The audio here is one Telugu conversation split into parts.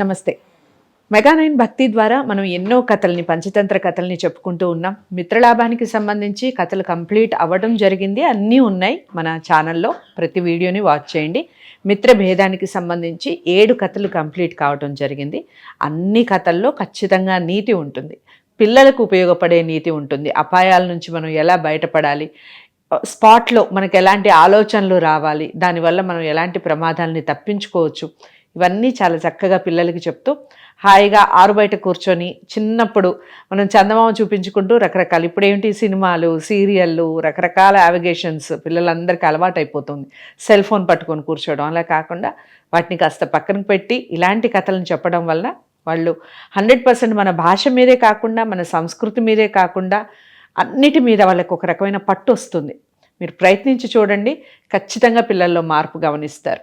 నమస్తే. మెగానైన్ భక్తి ద్వారా మనం ఎన్నో కథల్ని పంచతంత్ర కథల్ని చెప్పుకుంటూ ఉన్నాం. మిత్రలాభానికి సంబంధించి కథలు కంప్లీట్ అవ్వడం జరిగింది. అన్నీ ఉన్నాయి మన ఛానల్లో. ప్రతి వీడియోని వాచ్ చేయండి. మిత్ర భేదానికి సంబంధించి ఏడు కథలు కంప్లీట్ కావడం జరిగింది. అన్ని కథల్లో ఖచ్చితంగా నీతి ఉంటుంది. పిల్లలకు ఉపయోగపడే నీతి ఉంటుంది. అపాయాల నుంచి మనం ఎలా బయటపడాలి? స్పాట్లో మనకు ఎలాంటి ఆలోచనలు రావాలి? దానివల్ల మనం ఎలాంటి ప్రమాదాలని తప్పించుకోవచ్చు? ఇవన్నీ చాలా చక్కగా పిల్లలకి చెప్తూ హాయిగా ఆరు బయట కూర్చొని చిన్నప్పుడు మనం చందమామ చూపించుకుంటూ రకరకాల. ఇప్పుడేమిటి సినిమాలు సీరియళ్ళు రకరకాల యావిగేషన్స్ పిల్లలందరికీ అలవాటు అయిపోతుంది సెల్ ఫోన్ పట్టుకొని కూర్చోవడం అలా కాకుండా వాటిని కాస్త పక్కన పెట్టి ఇలాంటి కథలను చెప్పడం వల్ల వాళ్ళు హండ్రెడ్ పర్సెంట్ మన భాష మీదే కాకుండా మన సంస్కృతి మీదే కాకుండా అన్నిటి మీద వాళ్ళకి ఒక రకమైన పట్టు వస్తుంది మీరు ప్రయత్నించి చూడండి. ఖచ్చితంగా పిల్లల్లో మార్పు గమనిస్తారు.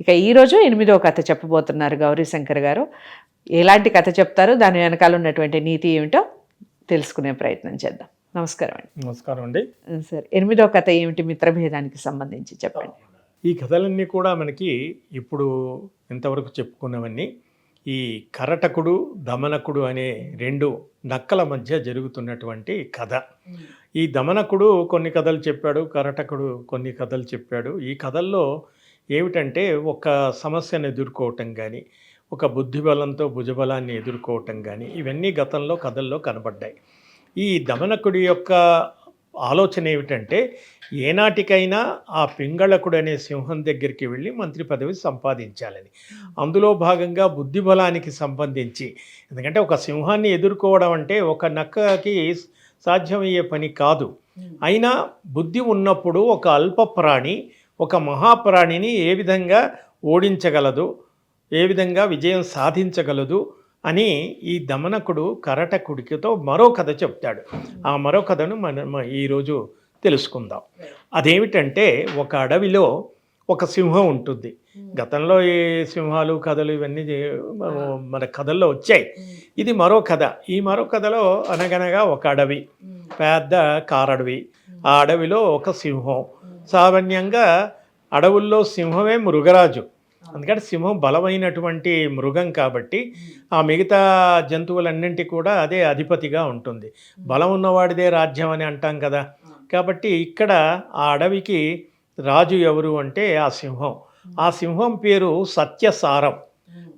ఇక ఈరోజు ఎనిమిదో కథ చెప్పబోతున్నారు గౌరీశంకర్ గారు. ఎలాంటి కథ చెప్తారో? దాని వెనకాల ఉన్నటువంటి నీతి ఏమిటో తెలుసుకునే ప్రయత్నం చేద్దాం. నమస్కారం అండి. నమస్కారం అండి. సార్ ఎనిమిదో కథ ఏమిటి? మిత్రభేదానికి సంబంధించి చెప్పండి. ఈ కథలన్నీ కూడా మనకి ఇప్పుడు ఇంతవరకు చెప్పుకున్నవన్నీ ఈ కరటకుడు దమనకుడు అనే రెండు నక్కల మధ్య జరుగుతున్నటువంటి కథ. ఈ దమనకుడు కొన్ని కథలు చెప్పాడు కరటకుడు కొన్ని కథలు చెప్పాడు. ఈ కథల్లో ఏమిటంటే ఒక సమస్యను ఎదుర్కోవటం కానీ ఒక బుద్ధిబలంతో భుజబలాన్ని ఎదుర్కోవటం కానీ ఇవన్నీ గతంలో కథల్లో కనబడ్డాయి. ఈ దమనకుడి యొక్క ఆలోచన ఏమిటంటే ఏనాటికైనా ఆ పింగళకుడు అనే సింహం దగ్గరికి వెళ్ళి మంత్రి పదవి సంపాదించాలని. అందులో భాగంగా బుద్ధిబలానికి సంబంధించి ఎందుకంటే ఒక సింహాన్ని ఎదుర్కోవడం అంటే ఒక నక్కకి సాధ్యమయ్యే పని కాదు. అయినా బుద్ధి ఉన్నప్పుడు ఒక అల్ప ప్రాణి ఒక మహాప్రాణిని ఏ విధంగా ఓడించగలదు ఏ విధంగా విజయం సాధించగలదు అని ఈ దమనకుడు కరటకుడికితో మరో కథ చెప్తాడు. ఆ మరో కథను మనం ఈరోజు తెలుసుకుందాం. అదేమిటంటే ఒక అడవిలో ఒక సింహం ఉంటుంది. గతంలో ఈ సింహాలు కథలు ఇవన్నీ మన కథల్లో వచ్చాయి. ఇది మరో కథ. ఈ మరో కథలో అనగనగా ఒక అడవి పెద్ద కారడవి. ఆ అడవిలో ఒక సింహం. సామాన్యంగా అడవుల్లో సింహమే మృగరాజు. అందుకని సింహం బలమైనటువంటి మృగం కాబట్టి ఆ మిగతా జంతువులన్నింటి కూడా అదే అధిపతిగా ఉంటుంది. బలం ఉన్నవాడిదే రాజ్యం అని అంటాం కదా. కాబట్టి ఇక్కడ ఆ అడవికి రాజు ఎవరు అంటే ఆ సింహం. ఆ సింహం పేరు సత్యసారం.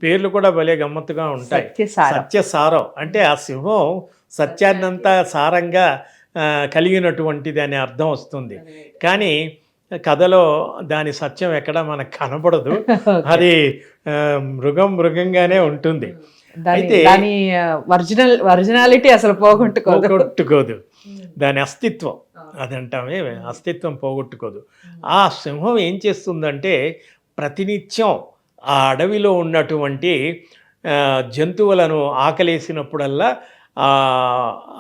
పేర్లు కూడా భలే గమ్మత్తుగా ఉంటాయి. సత్యసారం. అంటే ఆ సింహం సత్యాన్నంతా సారంగా కలిగినటువంటిది అనే అర్థం వస్తుంది. కానీ కథలో దాని సత్యం ఎక్కడ మనకు కనబడదు. అది మృగం మృగంగానే ఉంటుంది. అయితే- దాని ఒరిజినల్ ఒరిజినాలిటీ అసలు పోగొట్టుకోదు. పోగొట్టుకోదు. దాని అస్తిత్వం. అదంటామే అస్తిత్వం పోగొట్టుకోదు. ఆ సింహం ఏం చేస్తుందంటే ప్రతినిత్యం ఆ అడవిలో ఉన్నటువంటి జంతువులను ఆకలేసినప్పుడల్లా ఆ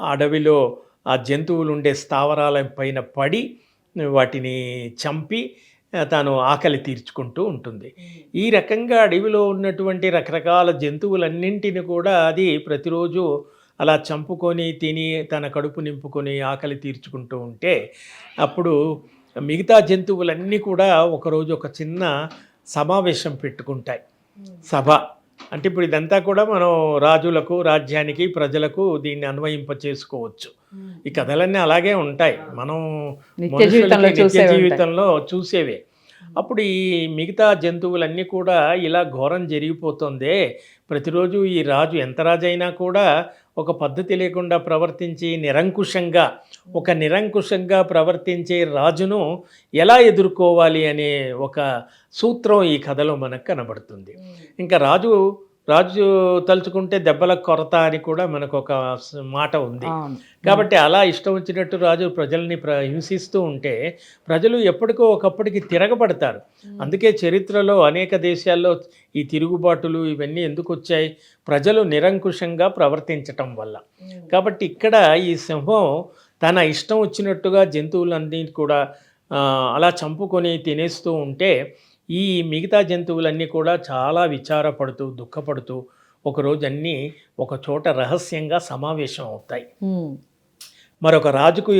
అడవిలో ఆ జంతువులు ఉండే స్థావరాల పైన పడి వాటిని చంపి తాను ఆకలి తీర్చుకుంటూ ఉంటుంది. ఈ రకంగా అడవిలో ఉన్నటువంటి రకరకాల జంతువులన్నింటిని కూడా అది ప్రతిరోజు అలా చంపుకొని తిని తన కడుపు నింపుకొని ఆకలి తీర్చుకుంటూ ఉంటే అప్పుడు మిగతా జంతువులన్నీ కూడా ఒకరోజు ఒక చిన్న సమావేశం పెట్టుకుంటాయి. సభ. అంటే ఇప్పుడు ఇదంతా కూడా మనం రాజులకు రాజ్యానికి ప్రజలకు దీన్ని అన్వయింప చేసుకోవచ్చు. ఈ కథలన్నీ అలాగే ఉంటాయి. మనం నిత్య. జీవితంలో చూసేవే అప్పుడు ఈ మిగతా జంతువులన్నీ కూడా ఇలా ఘోరం జరిగిపోతుందే. ప్రతిరోజు ఈ రాజు ఎంత రాజు అయినా కూడా ఒక పద్ధతి లేకుండా ప్రవర్తించి నిరంకుశంగా ఒక నిరంకుశంగా ప్రవర్తించే రాజును ఎలా ఎదుర్కోవాలి అనే ఒక సూత్రం ఈ కథలో మనకు కనబడుతుంది. ఇంకా రాజు రాజు తలుచుకుంటే దెబ్బల కొరత అని కూడా మనకు ఒక మాట ఉంది. కాబట్టి అలా ఇష్టం వచ్చినట్టు రాజు ప్రజల్ని ప్ర హింసిస్తూ ఉంటే ప్రజలు ఎప్పటికో ఒకప్పటికి తిరగబడతారు. అందుకే చరిత్రలో అనేక దేశాల్లో ఈ తిరుగుబాటులు ఇవన్నీ ఎందుకు వచ్చాయి? ప్రజలు నిరంకుశంగా ప్రవర్తించటం వల్ల. కాబట్టి ఇక్కడ ఈ సింహం తన ఇష్టం వచ్చినట్టుగా జంతువులన్నీ కూడా అలా చంపుకొని తినేస్తూ ఉంటే ఈ మిగతా జంతువులన్నీ కూడా చాలా విచారపడుతూ దుఃఖపడుతూ ఒకరోజు అన్నీ ఒక చోట రహస్యంగా సమావేశం అవుతాయి. మరొక రాజుకు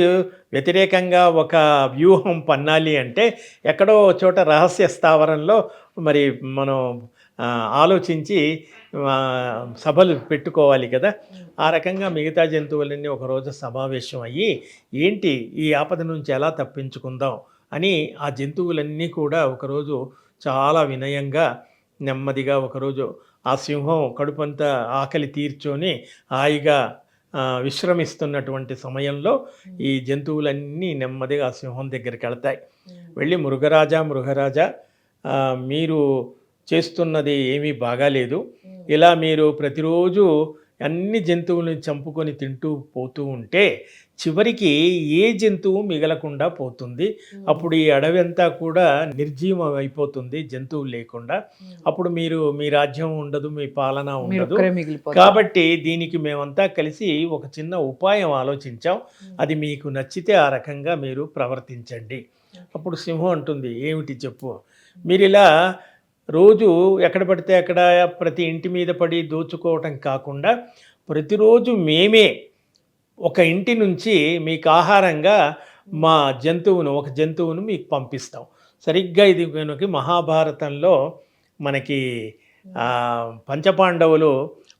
వ్యతిరేకంగా ఒక వ్యూహం పన్నాలి అంటే ఎక్కడో చోట రహస్య స్థావరంలో మరి మనం ఆలోచించి సభలు పెట్టుకోవాలి కదా. ఆ రకంగా మిగతా జంతువులన్నీ ఒకరోజు సమావేశం అయ్యి ఏంటి ఈ ఆపద నుంచి ఎలా తప్పించుకుందాం? అని ఆ జంతువులన్నీ కూడా ఒకరోజు చాలా వినయంగా నెమ్మదిగా ఒకరోజు ఆ సింహం కడుపంతా ఆకలి తీర్చొని హాయిగా విశ్రమిస్తున్నటువంటి సమయంలో ఈ జంతువులన్నీ నెమ్మదిగా ఆ సింహం దగ్గరికి వెళ్తాయి. వెళ్ళి మృగరాజా మృగరాజా మీరు చేస్తున్నది ఏమీ బాగాలేదు. ఇలా మీరు ప్రతిరోజు అన్ని జంతువులను చంపుకొని తింటూ పోతూ ఉంటే చివరికి ఏ జంతువు మిగలకుండా పోతుంది. అప్పుడు ఈ అడవి అంతా కూడా నిర్జీవం అయిపోతుంది జంతువులు లేకుండా. అప్పుడు మీరు మీ రాజ్యం ఉండదు మీ పాలన ఉండదు. కాబట్టి దీనికి మేమంతా కలిసి ఒక చిన్న ఉపాయం ఆలోచించాం. అది మీకు నచ్చితే ఆ రకంగా మీరు ప్రవర్తించండి. అప్పుడు సింహం అంటుంది ఏమిటి చెప్పు? మీరు ఇలా రోజు ఎక్కడ పడితే అక్కడ ప్రతి ఇంటి మీద పడి దోచుకోవటం కాకుండా ప్రతిరోజు మేమే ఒక ఇంటి నుంచి మీకు ఆహారంగా మా జంతువును ఒక జంతువును మీకు పంపిస్తాం సరిగ్గా ఇది మనకి మహాభారతంలో మనకి పంచపాండవులు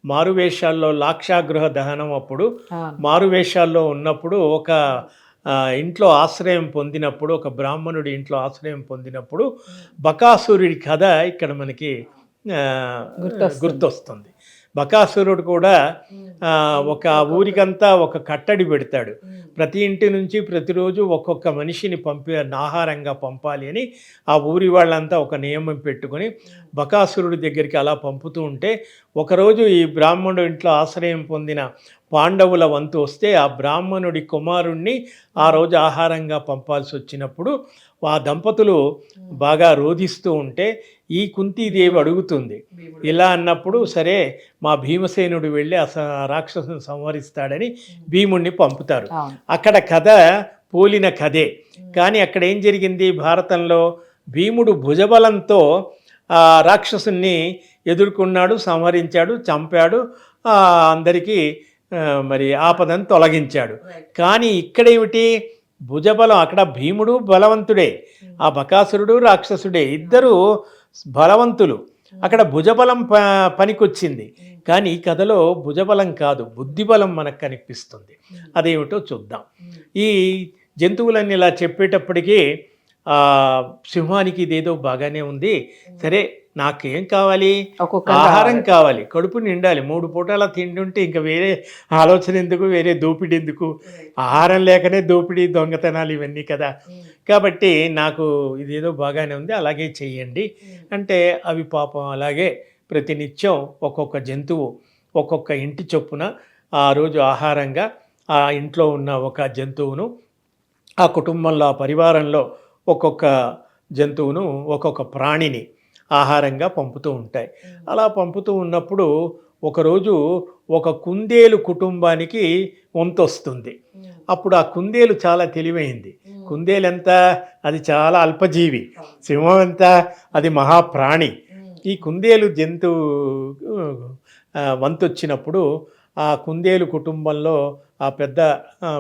మారువేషాల్లో లాక్షాగృహ దహనం అప్పుడు. మారువేషాల్లో ఉన్నప్పుడు ఒక ఇంట్లో ఆశ్రయం పొందినప్పుడు ఒక బ్రాహ్మణుడి ఇంట్లో ఆశ్రయం పొందినప్పుడు బకాసురుడి కథ ఇక్కడ మనకి గుర్తొస్తుంది. బకాసురుడు కూడా ఒక ఊరికంతా ఒక కట్టడి పెడతాడు. ప్రతి ఇంటి నుంచి ప్రతిరోజు ఒక్కొక్క మనిషిని పంపి ఆహారంగా పంపాలి అని ఆ ఊరి వాళ్ళంతా ఒక నియమం పెట్టుకొని బకాసురుడి దగ్గరికి అలా పంపుతూ ఉంటే ఒకరోజు ఈ బ్రాహ్మణుడు ఇంట్లో ఆశ్రయం పొందిన పాండవుల వంతు వస్తే ఆ బ్రాహ్మణుడి కుమారుణ్ణి ఆ రోజు ఆహారంగా పంపాల్సి వచ్చినప్పుడు ఆ దంపతులు బాగా రోధిస్తూ ఉంటే ఈ కుంతీదేవి అడుగుతుంది ఇలా అన్నప్పుడు సరే మా భీమసేనుడు వెళ్ళి ఆ రాక్షసుని సంహరిస్తాడని భీముణ్ణి పంపుతారు. అక్కడ కథ పోలిన కథే. కానీ అక్కడ ఏం జరిగింది? భారతంలో భీముడు భుజబలంతో ఆ రాక్షసుని ఎదుర్కొన్నాడు సంహరించాడు చంపాడు అందరికీ మరి ఆపదను తొలగించాడు. కానీ ఇక్కడేమిటి? భుజబలం అక్కడ భీముడు బలవంతుడే ఆ బకాసురుడు రాక్షసుడే ఇద్దరు బలవంతులు. అక్కడ భుజబలం ప పనికొచ్చింది. కానీ ఈ కథలో భుజబలం కాదు బుద్ధిబలం మనకు కనిపిస్తుంది. అదేమిటో చూద్దాం. ఈ జంతువులన్నీ ఇలా చెప్పేటప్పటికీ సింహానికి ఇదేదో బాగానే ఉంది. సరే నాకేం కావాలి? ఒక్కొక్క ఆహారం కావాలి. కడుపు నిండాలి. మూడు పూటల తిండి ఉంటే ఇంకా వేరే ఆలోచన ఎందుకు? వేరే దోపిడీ ఎందుకు? ఆహారం లేకనే దోపిడీ దొంగతనాలు ఇవన్నీ కదా. కాబట్టి నాకు ఇదేదో బాగానే ఉంది. అలాగే చెయ్యండి. అంటే అవి పాపం అలాగే ప్రతినిత్యం ఒక్కొక్క జంతువు ఒక్కొక్క ఇంటి చొప్పున ఆ రోజు ఆహారంగా ఆ ఇంట్లో ఉన్న ఒక జంతువును ఆ కుటుంబంలో ఆ పరివారంలో ఒక్కొక్క జంతువును ఒక్కొక్క ప్రాణిని ఆహారంగా పంపుతూ ఉంటాయి. అలా పంపుతూ ఉన్నప్పుడు ఒకరోజు ఒక కుందేలు కుటుంబానికి వంతు వస్తుంది అప్పుడు ఆ కుందేలు చాలా తెలివైంది. కుందేలు ఎంత అది చాలా అల్పజీవి. సింహం ఎంత అది మహాప్రాణి. ఈ కుందేలు జంతువు ఆ, వంతు వచ్చినప్పుడు ఆ కుందేలు కుటుంబంలో ఆ పెద్ద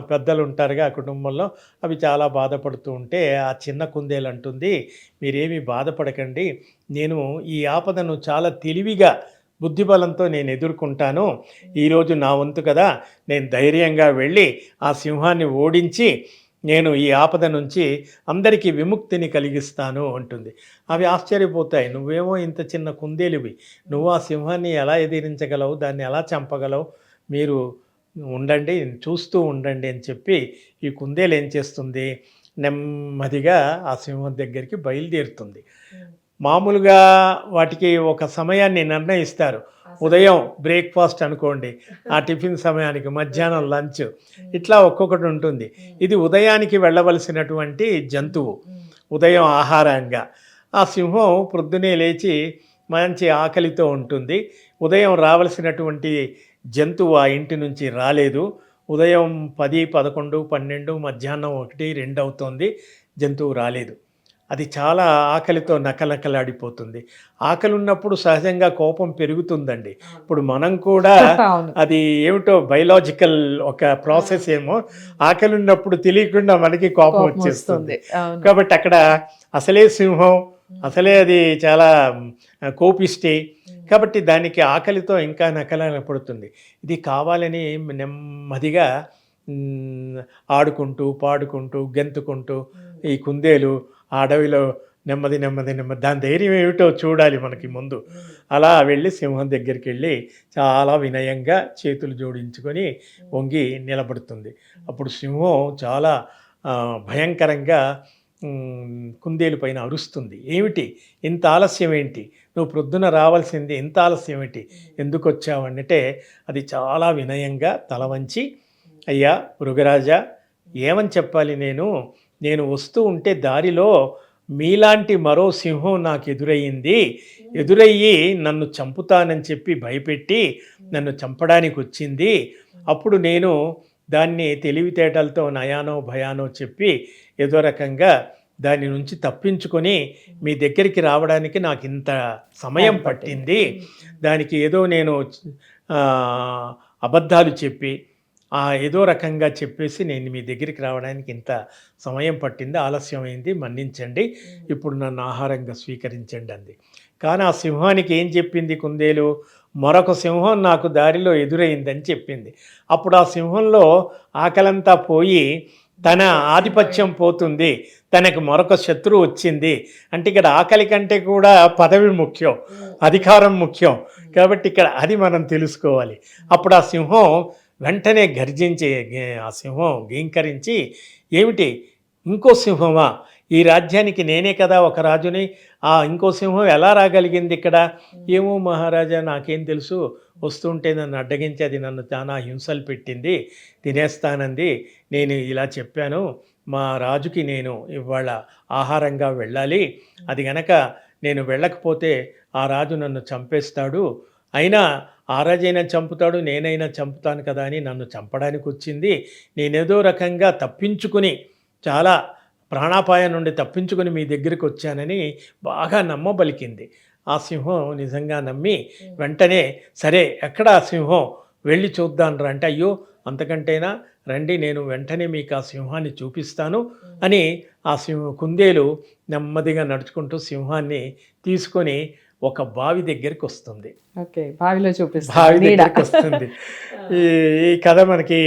పెద్దలు ఉంటారుగా ఆ కుటుంబంలో అవి చాలా బాధపడుతూ ఉంటే ఆ చిన్న కుందేలు అంటుంది మీరేమీ బాధపడకండి. నేను ఈ ఆపదను చాలా తెలివిగా బుద్ధిబలంతో నేను ఎదుర్కొంటాను. ఈరోజు నా వంతు కదా. నేను ధైర్యంగా వెళ్ళి ఆ సింహాన్ని ఓడించి నేను ఈ ఆపద నుంచి అందరికీ విముక్తిని కలిగిస్తాను అంటుంది. అవి ఆశ్చర్యపోతాయి. నువ్వేమో ఇంత చిన్న కుందేలువి. నువ్వు ఆ సింహాన్ని ఎలా ఎదిరించగలవు? దాన్ని ఎలా చంపగలవు? మీరు ఉండండి చూస్తూ ఉండండి అని చెప్పి ఈ కుందేలు ఏం చేస్తుంది? నెమ్మదిగా ఆ సింహం దగ్గరికి బయలుదేరుతుంది. మామూలుగా వాటికి ఒక సమయాన్ని నిర్ణయిస్తారు. ఉదయం బ్రేక్ఫాస్ట్ అనుకోండి ఆ టిఫిన్ సమయానికి మధ్యాహ్నం లంచ్ ఇట్లా ఒక్కొక్కటి ఉంటుంది. ఇది ఉదయానికి వెళ్ళవలసినటువంటి జంతువు ఉదయం ఆహారంగా. ఆ సింహం ప్రొద్దునే లేచి మంచి ఆకలితో ఉంటుంది. ఉదయం రావలసినటువంటి జంతువు ఆ ఇంటి నుంచి రాలేదు. ఉదయం పది పదకొండు పన్నెండు మధ్యాహ్నం ఒకటి రెండు అవుతోంది. జంతువు రాలేదు. అది చాలా ఆకలితో నకలకలాడిపోతుంది. ఆకలి ఉన్నప్పుడు సహజంగా కోపం పెరుగుతుందండి. ఇప్పుడు మనం కూడా అది ఏమిటో బయలాజికల్ ఒక ప్రాసెస్ ఏమో. ఆకలి ఉన్నప్పుడు తెలియకుండా మనకి కోపం వచ్చేస్తుంది. కాబట్టి అక్కడ అసలే సింహం అసలే అది చాలా కోపిష్టి. కాబట్టి దానికి ఆకలితో ఇంకా నకలన పడుతుంది. ఇది కావాలని నెమ్మదిగా ఆడుకుంటూ పాడుకుంటూ గెంతుకుంటూ ఈ కుందేలు ఆ అడవిలో నెమ్మది నెమ్మది నెమ్మది. దాని ధైర్యం ఏమిటో చూడాలి మనకి ముందు. అలా వెళ్ళి సింహం దగ్గరికి వెళ్ళి చాలా వినయంగా చేతులు జోడించుకొని వంగి నిలబడుతుంది. అప్పుడు సింహం చాలా భయంకరంగా కుందేలు పైన అరుస్తుంది. ఏమిటి? ఇంత ఆలస్యం ఏంటి? నువ్వు ప్రొద్దున రావాల్సింది ఇంత ఆలస్యం ఏంటి? ఎందుకు వచ్చావంటే అది చాలా వినయంగా తల వంచి అయ్యా మృగరాజా ఏమని చెప్పాలి నేను? నేను వస్తూ ఉంటే దారిలో మీలాంటి మరో సింహం నాకు ఎదురయ్యింది ఎదురయ్యి నన్ను చంపుతానని చెప్పి భయపెట్టి నన్ను చంపడానికి వచ్చింది. అప్పుడు నేను దాన్ని తెలివితేటలతో నయానో భయానో చెప్పి ఏదో రకంగా దాని నుంచి తప్పించుకొని మీ దగ్గరికి రావడానికి నాకు ఇంత సమయం పట్టింది. దానికి ఏదో నేను అబద్ధాలు చెప్పి ఆ ఏదో రకంగా చెప్పేసి నేను మీ దగ్గరికి రావడానికి ఇంత సమయం పట్టింది. ఆలస్యమైంది మన్నించండి. ఇప్పుడు నన్ను ఆహారంగా స్వీకరించండి అంది. కానీ ఆ సింహానికి ఏం చెప్పింది కుందేలు? మరొక సింహం నాకు దారిలో ఎదురైందని చెప్పింది. అప్పుడు ఆ సింహంలో ఆకలంతా పోయి తన ఆధిపత్యం పోతుంది తనకు మరొక శత్రువు వచ్చింది. అంటే ఇక్కడ ఆకలి కంటే కూడా పదవి ముఖ్యం అధికారం ముఖ్యం. కాబట్టి ఇక్కడ అది మనం తెలుసుకోవాలి. అప్పుడు ఆ సింహం వెంటనే గర్జించి ఆ సింహం గీంకరించి ఏమిటి? ఇంకో సింహమా? ఈ రాజ్యానికి నేనే కదా ఒక రాజుని? ఆ ఇంకో సింహం ఎలా రాగలిగింది ఇక్కడ? ఏమో మహారాజా నాకేం తెలుసు. వస్తుంటే నన్ను అడ్డగించి అది నన్ను చాలా హింసలు పెట్టింది తినేస్తానంది. నేను ఇలా చెప్పాను మా రాజుకి నేను ఇవాళ ఆహారంగా వెళ్ళాలి. అది గనక నేను వెళ్ళకపోతే ఆ రాజు నన్ను చంపేస్తాడు. అయినా ఆ రాజైనా చంపుతాడు నేనైనా చంపుతాను కదా అని నన్ను చంపడానికి వచ్చింది. నేనేదో రకంగా తప్పించుకుని చాలా ప్రాణాపాయం నుండి తప్పించుకుని మీ దగ్గరికి వచ్చానని బాగా నమ్మబలికింది. ఆ సింహం నిజంగా నమ్మి వెంటనే సరే ఎక్కడ ఆ సింహం? వెళ్ళి చూద్దాం రా అంటే అయ్యో అంతకంటేనా? రండి నేను వెంటనే మీకు ఆ సింహాన్ని చూపిస్తాను అని ఆ సింహ కుందేలు నెమ్మదిగా నడుచుకుంటూ సింహాన్ని తీసుకొని ఒక బావి దగ్గరికి వస్తుంది. ఓకే బావిలో చూపిస్తాను బావి. దగ్గరికి వస్తుంది. ఈ కథ మనకి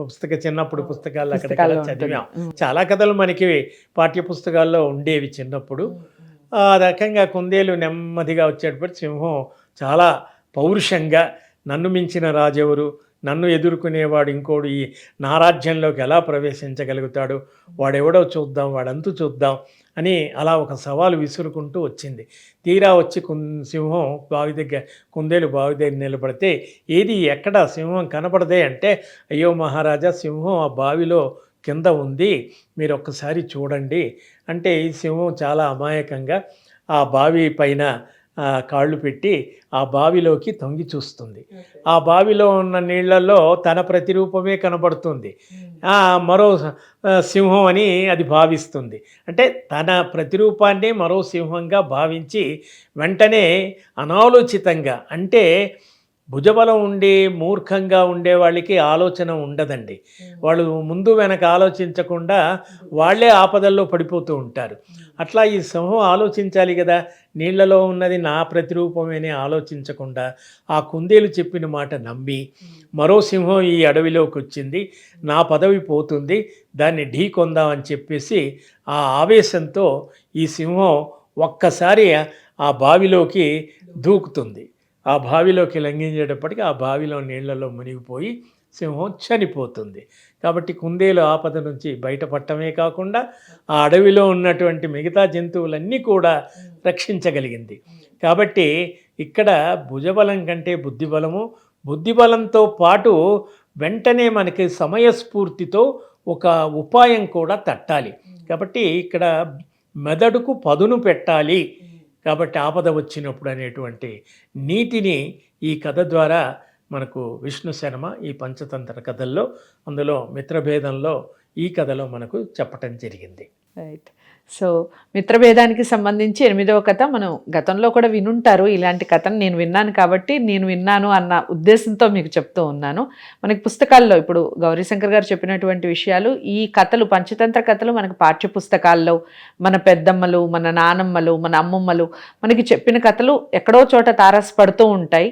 పుస్తక చిన్నప్పుడు పుస్తకాల్లో అక్కడ చదివాం. చాలా కథలు మనకి పాఠ్య పుస్తకాల్లో ఉండేవి చిన్నప్పుడు. ఆ రకంగా కుందేలు నెమ్మదిగా వచ్చేటప్పుడు సింహం చాలా పౌరుషంగా నన్ను మించిన రాజెవరు? నన్ను ఎదుర్కొనేవాడు ఇంకోడు ఈ నా రాజ్యంలోకి ఎలా ప్రవేశించగలుగుతాడు? వాడెవడో చూద్దాం వాడంతు చూద్దాం అని అలా ఒక సవాలు విసురుకుంటూ వచ్చింది. తీరా వచ్చి కుం సింహం బావి దగ్గర కుందేలు బావి దగ్గర నిలబడితే ఏది ఎక్కడ సింహం కనపడదే అంటే అయ్యో మహారాజా సింహం ఆ బావిలో కింద ఉంది మీరు ఒక్కసారి చూడండి. అంటే ఈ సింహం చాలా అమాయకంగా ఆ బావి పైన కాళ్ళు పెట్టి ఆ బావిలోకి తొంగి చూస్తుంది. ఆ బావిలో ఉన్న నీళ్ళలో తన ప్రతిరూపమే కనబడుతుంది. ఆ, మరో సింహం అని అది భావిస్తుంది. అంటే తన ప్రతిరూపాన్ని మరో సింహంగా భావించి వెంటనే అనాలోచితంగా అంటే భుజబలం ఉండి మూర్ఖంగా ఉండే వాళ్ళకి ఆలోచన ఉండదండి. వాళ్ళు ముందు వెనక ఆలోచించకుండా వాళ్ళే ఆపదల్లో పడిపోతూ ఉంటారు. అట్లా ఈ సింహం ఆలోచించాలి కదా నీళ్ళలో ఉన్నది నా ప్రతిరూపమేనే ఆలోచించకుండా ఆ కుందేలు చెప్పిన మాట నమ్మి మరో సింహం ఈ అడవిలోకి వచ్చింది నా పదవి పోతుంది దాన్ని ఢీ కొందామని చెప్పేసి ఆ ఆవేశంతో ఈ సింహం ఒక్కసారి ఆ బావిలోకి దూకుతుంది. ఆ బావిలోకి లంఘించేటప్పటికి ఆ బావిలో నీళ్ళలో మునిగిపోయి సింహం చనిపోతుంది. కాబట్టి కుందేలు ఆపద నుంచి బయటపడటమే కాకుండా ఆ అడవిలో ఉన్నటువంటి మిగతా జంతువులన్నీ కూడా రక్షించగలిగింది. కాబట్టి ఇక్కడ భుజబలం కంటే బుద్ధిబలము బుద్ధిబలంతో పాటు వెంటనే మనకి సమయస్ఫూర్తితో ఒక ఉపాయం కూడా తట్టాలి. కాబట్టి ఇక్కడ మెదడుకు పదును పెట్టాలి. కాబట్టి ఆపద వచ్చినప్పుడు అనేటువంటి నీతిని ఈ కథ ద్వారా మనకు విష్ణు శర్మ ఈ పంచతంత్ర కథల్లో అందులో మిత్రభేదంలో ఈ కథలో మనకు చెప్పటం జరిగింది. రైట్ సో మిత్రభేదానికి సంబంధించి ఎనిమిదవ కథ మనం గతంలో కూడా వినుంటారు. ఇలాంటి కథను నేను విన్నాను కాబట్టి నేను విన్నాను అన్న ఉద్దేశంతో మీకు చెప్తూ ఉన్నాను. మనకి పుస్తకాల్లో ఇప్పుడు గౌరీశంకర్ గారు చెప్పినటువంటి విషయాలు ఈ కథలు పంచతంత్ర కథలు మనకు పాఠ్య పుస్తకాల్లో మన పెద్దమ్మలు మన నానమ్మలు మన అమ్మమ్మలు మనకి చెప్పిన కథలు ఎక్కడో చోట తారసపడుతూ ఉంటాయి.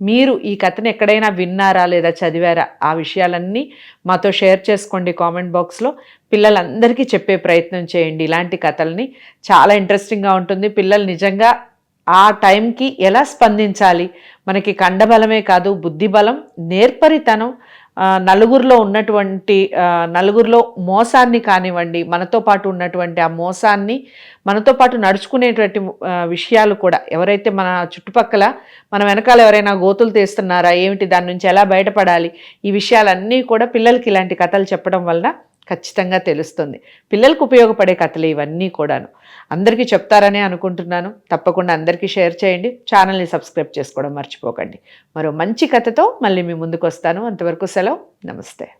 మీరు ఈ కథను ఎక్కడైనా విన్నారా లేదా చదివారా? ఆ విషయాలన్నీ మాతో షేర్ చేసుకోండి కామెంట్ బాక్స్లో. పిల్లలందరికీ చెప్పే ప్రయత్నం చేయండి. ఇలాంటి కథల్ని చాలా ఇంట్రెస్టింగ్గా ఉంటుంది. పిల్లలు నిజంగా ఆ టైంకి ఎలా స్పందించాలి? మనకి కండబలమే కాదు బుద్ధి బలం నేర్పరితనం నలుగురిలో ఉన్నటువంటి నలుగురిలో మోసాన్ని కానివ్వండి మనతో పాటు ఉన్నటువంటి ఆ మోసాన్ని మనతో పాటు నడుచుకునేటువంటి విషయాలు కూడా ఎవరైతే మన చుట్టుపక్కల మన వెనకాల ఎవరైనా గోతులు తీస్తున్నారా ఏమిటి దాని నుంచి ఎలా బయటపడాలి ఈ విషయాలన్నీ కూడా పిల్లలకి ఇలాంటి కథలు చెప్పడం వలన ఖచ్చితంగా తెలుస్తుంది. పిల్లలకు ఉపయోగపడే కథలు ఇవన్నీ కూడాను. అందరికీ చెప్తారనే అనుకుంటున్నాను. తప్పకుండా అందరికీ షేర్ చేయండి. ఛానల్ని సబ్స్క్రైబ్ చేసుకోవడం మర్చిపోకండి. మరో మంచి కథతో మళ్ళీ మీ ముందుకు వస్తాను అంతవరకు సెలవు. నమస్తే.